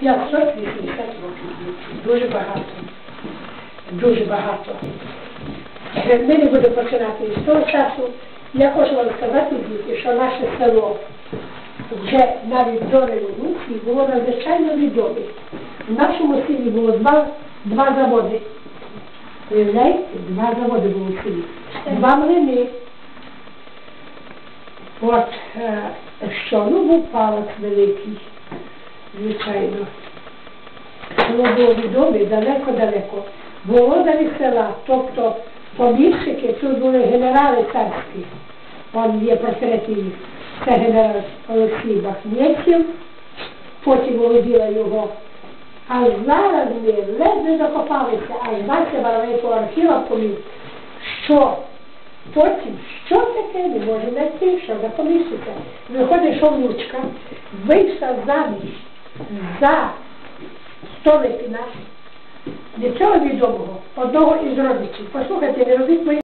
580 років. Дуже багато. Дуже багато. Е, Ми не будемо починати з того часу. Я хочу вам сказати, діти, що наше село вже навіть до революції було надзвичайно відоме. В нашому селі було два, два заводи. Уявляєте? Два заводи було в селі. Два млини. От е, що, ну був палац великий, звичайно. Село було відоме далеко-далеко. Володарі села, тобто поміщики, тут були генерали царські. Он є їх. Це генерал Олексій Бахнєців, потім володіла його. А зараз ми ледве закопалися, аж Настя Баранейко архіва повів, що потім, що таке, не може що за. Виходить, що внучка вийшла заміж за Столипіна, нічого відомого, одного із родичів. Послухайте, не робіть мої